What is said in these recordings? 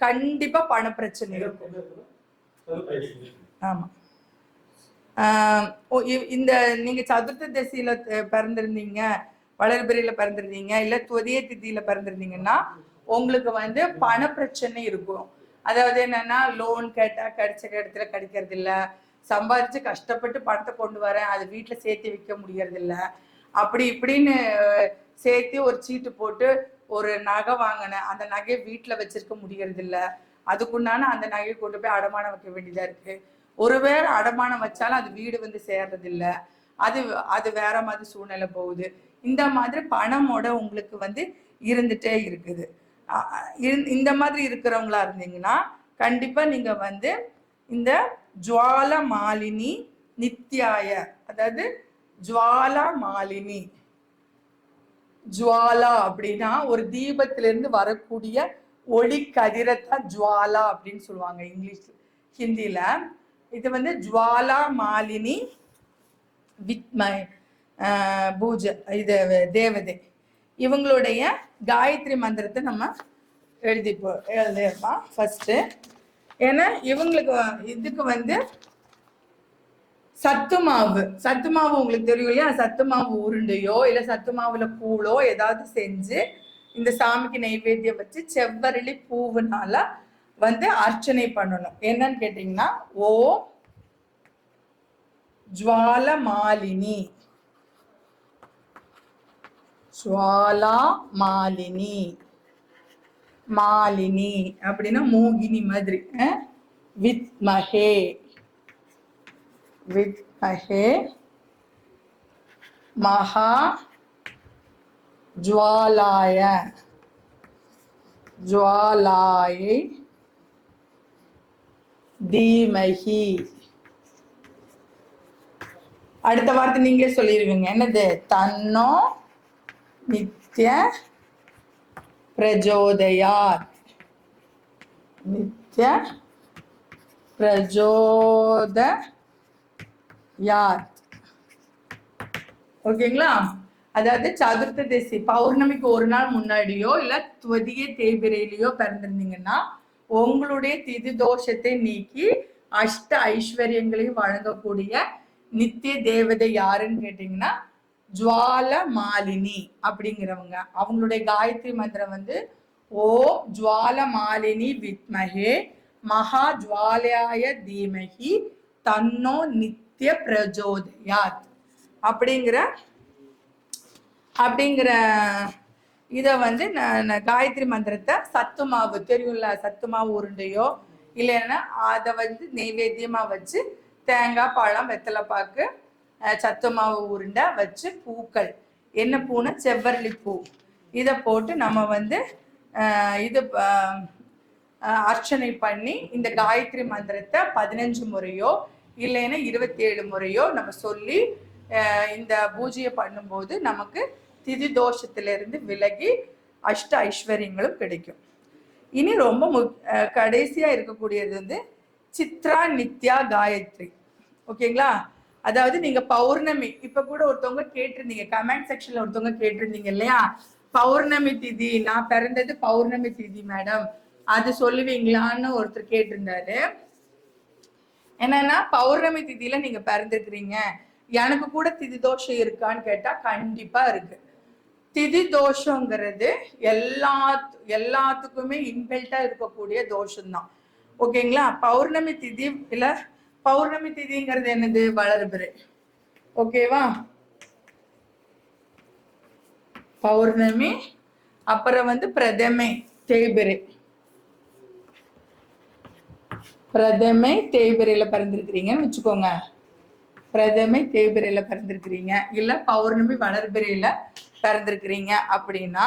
கண்டிப்பா பண பிரச்சனை இருக்கும். ஆமா. ஆஹ் இந்த நீங்க சதுர்த்த திசையில பிறந்திருந்தீங்க வளர்பிரியில பிறந்திருந்தீங்க இல்ல துவதிய திதியில பிறந்திருந்தீங்கன்னா உங்களுக்கு வந்து பண பிரச்சனை இருக்கும். அதாவது என்னன்னா லோன் கேட்டா கிடைச்ச இடத்துல கிடைக்கிறது இல்ல சம்பாதிச்சு கஷ்டப்பட்டு பணத்தை கொண்டு வரேன் அது வீட்டுல சேர்த்து வைக்க முடியறது இல்ல அப்படி இப்படின்னு சேர்த்து ஒரு சீட்டு போட்டு ஒரு நகை வாங்கினேன் அந்த நகையை வீட்டில் வச்சிருக்க முடியறதில்ல. அதுக்குண்டான அந்த நகையை கொண்டு போய் அடமானம் வைக்க வேண்டியதா இருக்கு. ஒருவேளை அடமானம் வச்சாலும் அது வீடு வந்து சேர்றதில்ல. அது அது வேற மாதிரி சூழ்நிலை போகுது. இந்த மாதிரி பணமோட உங்களுக்கு வந்து இருந்துட்டே இருக்குது. இந்த மாதிரி இருக்கிறவங்களா இருந்தீங்கன்னா கண்டிப்பா நீங்க வந்து இந்த ஜுவால மாலினி நித்யாய அதாவது ஜுவாலா மாலினி ஜுவாலா அப்படின்னா ஒரு தீபத்திலிருந்து வரக்கூடிய ஒளி கதிரத்தான் ஜுவாலா அப்படின்னு சொல்லுவாங்க இங்கிலீஷ் ஹிந்தியில். இது வந்து ஜுவாலா மாலினி வித் மை பூஜை இது தேவதை. இவங்களுடைய காயத்ரி மந்திரத்தை நம்ம எழுதிப்போ போ எழுதிடலாம் ஃபர்ஸ்ட் ஏன்னா இவங்களுக்கு இதுக்கு வந்து சத்து மாவு. சத்து மாவு உங்களுக்கு தெரியும் இல்லையா? சத்து மாவு உருண்டையோ இல்ல சத்து மாவுல கூழோ ஏதாவது செஞ்சு இந்த சாமிக்கு நைவேத்தியம் வச்சு செவ்வரளி பூவுனால வந்து அர்ச்சனை பண்ணணும். என்னன்னு கேட்டீங்கன்னா ஓ ஜுவால மாலினி ஜுவாலா மாலினி மாலினி அப்படின்னா மூகினி மாதிரி. வித்மஹே வித்மகே மகா ஜுவாலாய. ஜுவாலாயை தீமஹி அடுத்த வார்த்தை நீங்க சொல்லிடுவீங்க என்னது? தன்னோ நித்ய பிரஜோதயாத். நித்ய யார் ஓகேங்களா? அதாவது சதுர்த்த தேசி பௌர்ணமிக்கு ஒரு நாள் முன்னாடியோ இல்ல துவதிய தேய்பிரையிலையோ பிறந்திருந்தீங்கன்னா உங்களுடைய திதி தோஷத்தை நீக்கி அஷ்ட ஐஸ்வர்யங்களையும் வழங்கக்கூடிய நித்திய தேவதை யாருன்னு கேட்டீங்கன்னா ஜுவால மாலினி அப்படிங்கிறவங்க. அவங்களுடைய காயத்ரி மந்திரம் வந்து ஓ ஜுவால மாலினி வித்மகே மகா ஜுவாலயாய தீமகி தன்னோ நித்திய பிரஜோதயாத். அப்படிங்கிற அப்படிங்கிற இதை வந்து நான் காயத்ரி மந்திரத்தை சத்து மாவு தெரியும்ல சத்து மாவு உருண்டையோ இல்லைன்னா அதை வந்து நெய்வேத்தியமாக வச்சு தேங்காய் பழம் வெத்தலை பாக்கு அஹ், சத்து மாவு உருண்டை வச்சு பூக்கள். என்ன பூனா செவ்வரளி பூ. இதை போட்டு நம்ம வந்து இது அர்ச்சனை பண்ணி இந்த காயத்ரி மந்திரத்தை பதினஞ்சு முறையோ இல்லைன்னா இருபத்தி ஏழு முறையோ நம்ம சொல்லி அஹ், இந்த பூஜையை பண்ணும்போது நமக்கு திதி தோஷத்திலிருந்து விலகி அஷ்ட ஐஸ்வர்யங்களும் கிடைக்கும். இனி ரொம்ப மு கடைசியாக கடைசியா இருக்கக்கூடியது வந்து சித்ரா நித்யா காயத்ரி. ஓகேங்களா? அதாவது நீங்க பௌர்ணமி இப்ப கூட ஒருத்தவங்க கேட்டிருந்தீங்க கமெண்ட் செக்ஷன்ல ஒருத்தவங்க கேட்டிருந்தீங்க இல்லையா? பௌர்ணமி திதி நான் பிறந்தது பௌர்ணமி திதி மேடம் அது சொல்லுவீங்களான்னு ஒருத்தர் கேட்டிருந்தாரு. என்னன்னா பௌர்ணமி திதியில நீங்க பிறந்திருக்கிறீங்க. எனக்கு கூட திதி தோஷம் இருக்கான்னு கேட்டா கண்டிப்பா இருக்கு. திதி தோஷங்கிறது எல்லா எல்லாத்துக்குமே இன்பில்ட்டா இருக்கக்கூடிய தோஷம்தான். ஓகேங்களா? பௌர்ணமி திதி இல்ல பௌர்ணமி திதிங்கிறது என்னது? வளர்பிறை. ஓகேவா? பௌர்ணமி அப்புறம் வந்து பிரதமை தேய்பிறை. பிரதமை தேய்பிரையில பிறந்திருக்கிறீங்கன்னு வச்சுக்கோங்க. பிரதமை தேய்பிரையில பிறந்திருக்கிறீங்க. இல்ல பௌர்ணமி வளர்பிறையில பிறந்திருக்கிறீங்க அப்படின்னா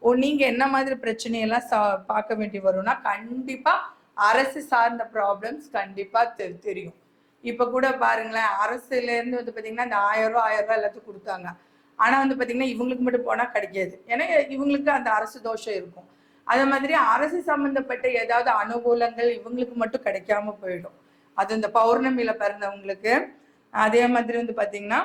நீங்கள் நீங்க என்ன மாதிரி பிரச்சனையெல்லாம் சா- பார்க்க வேண்டி வரும்னா கண்டிப்பா அரசு சார்ந்த ப்ராப்ளம்ஸ் கண்டிப்பா தெ- தெரியும். இப்ப கூட பாருங்களேன் அரசுல இருந்து வந்து பாத்தீங்கன்னா இந்த ஆயிரம் ரூபா ஆயிரம் ரூபாய் எல்லாத்துக்கும் கொடுத்தாங்க. ஆனா வந்து பாத்தீங்கன்னா இவங்களுக்கு மட்டும் போனா கிடைக்காது. ஏன்னா இவங்களுக்கு அந்த அரசு தோஷம் இருக்கும். அதே மாதிரி அரசு சம்பந்தப்பட்ட ஏதாவது அனுகூலங்கள் இவங்களுக்கு மட்டும் கிடைக்காம போயிடும். அது இந்த பௌர்ணமியில பிறந்தவங்களுக்கு அதே மாதிரி வந்து பாத்தீங்கன்னா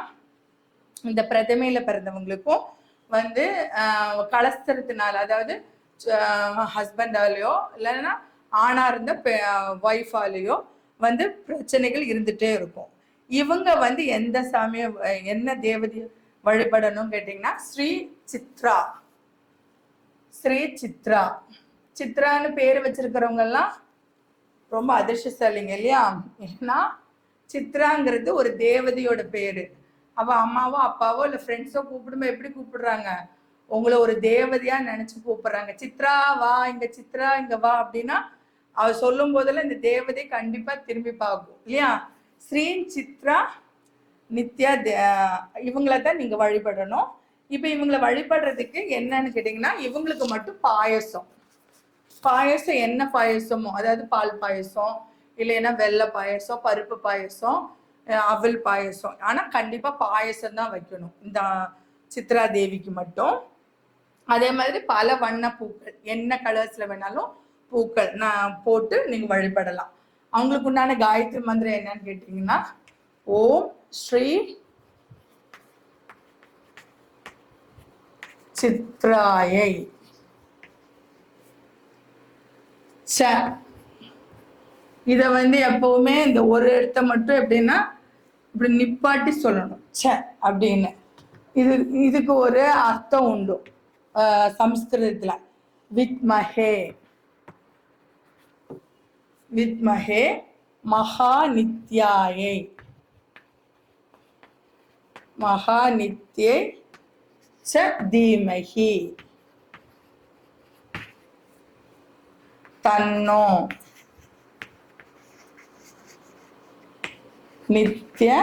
இந்த பிரதமையில பிறந்தவங்களுக்கும் வந்து ஆஹ், கலஸ்தரத்தினால அதாவது ஹஸ்பண்டாலேயோ இல்லைன்னா ஆணா இருந்த ஒய்ஃபாலேயோ வந்து பிரச்சனைகள் இருந்துட்டே இருக்கும். இவங்க வந்து எந்த சாமியை என்ன தேவதையை வழிபடணும் கேட்டிங்கன்னா ஸ்ரீ சித்ரா. ஸ்ரீ சித்ரா. சித்ரான்னு பேர் வச்சிருக்கிறவங்கெல்லாம் ரொம்ப அதிர்ஷ்டசாலிங்க இல்லையா? ஏன்னா சித்ராங்கிறது ஒரு தேவதையோட பேரு. அவ அம்மாவோ அப்பாவோ இல்லை ஃப்ரெண்ட்ஸோ கூப்பிடும்போது எப்படி கூப்பிடுறாங்க? உங்களை ஒரு தேவதையா நினைச்சு கூப்பிடுறாங்க. சித்ரா வா இங்க சித்ரா இங்க வா அப்படின்னா அவ சொல்லும் போதெல்லாம் இந்த தேவதை கண்டிப்பா திரும்பி பார்க்கும் இல்லையா? ஸ்ரீ சித்ரா நித்யா இவங்கள தான் நீங்க வழிபடணும். இப்போ இவங்களை வழிபடுறதுக்கு என்னன்னு கேட்டிங்கன்னா இவங்களுக்கு மட்டும் பாயசம். பாயசம் என்ன பாயசமோ அதாவது பால் பாயசம் இல்லைன்னா வெள்ளை பாயசம் பருப்பு பாயசம் அவல் பாயசம். ஆனால் கண்டிப்பாக பாயசம் தான் வைக்கணும். இந்த சித்ரா தேவிக்கு மட்டும். அதே மாதிரி பல வண்ண பூக்கள். என்ன கலர்ஸில் வேணாலும் பூக்கள் நான் போட்டு நீங்கள் வழிபடலாம். அவங்களுக்கு உண்டான காயத்ரி மந்திரம் என்னன்னு கேட்டிங்கன்னா ஓம் ஸ்ரீ சித்ராயை. ச. இதை வந்து எப்பவுமே இந்த ஒரு இடத்த மட்டும் எப்படின்னா இப்படி நிப்பாட்டி சொல்லணும். ச அப்படின்னு. இது இதுக்கு ஒரு அர்த்தம் உண்டு. சம்ஸ்கிருதத்தில். வித்மஹே. வித்மஹே மகா நித்யாயை மகா நித்யை ச தீமஹி தன்னோ நித்ய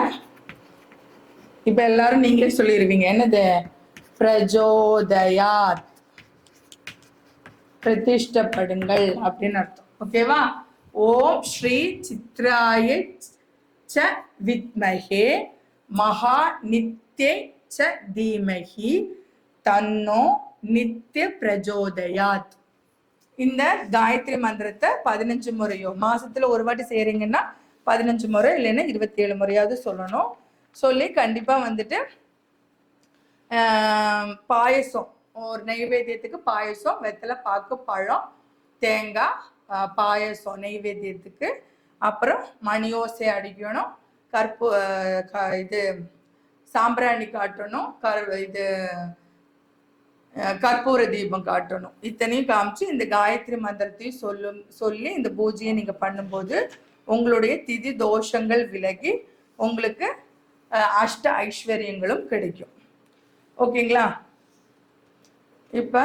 இப்ப எல்லாரும் நீங்களே சொல்லிருவீங்க. என்னது? பிரஜோதயாத். பிரதிஷ்டப்படுங்கள் அப்படின்னு அர்த்தம். ஓகேவா ஓம் ஸ்ரீ சித்ராய ச வித்மஹே மகா நித்யை ச தீமஹி தன்னோ நித்ய பிரஜோதயாத். இந்த காயத்ரி மந்திரத்தை பதினஞ்சு முறையோ மாசத்துல ஒரு வாட்டி செய்யறீங்கன்னா பதினஞ்சு முறை இல்லைன்னா இருபத்தி ஏழு முறையாவது சொல்லணும். சொல்லி கண்டிப்பா வந்துட்டு ஆஹ், பாயசம் ஒரு நைவேத்தியத்துக்கு பாயசம் வெத்தலை பாக்கு பழம் தேங்காய் பாயசம் நைவேத்தியத்துக்கு. அப்புறம் மணியோசை அடிக்கணும். கற்பு க- இது சாம்பிராணி காட்டணும் கர் இது கற்பூர தீபம் காட்டணும். இத்தனையும் காமிச்சு இந்த காயத்ரி மந்திரத்தையும் சொல்லும் சொல்லி இந்த பூஜையை நீங்கள் பண்ணும்போது உங்களுடைய திதி தோஷங்கள் விலகி உங்களுக்கு அஷ்ட ஐஸ்வர்யங்களும் கிடைக்கும். ஓகேங்களா? இப்போ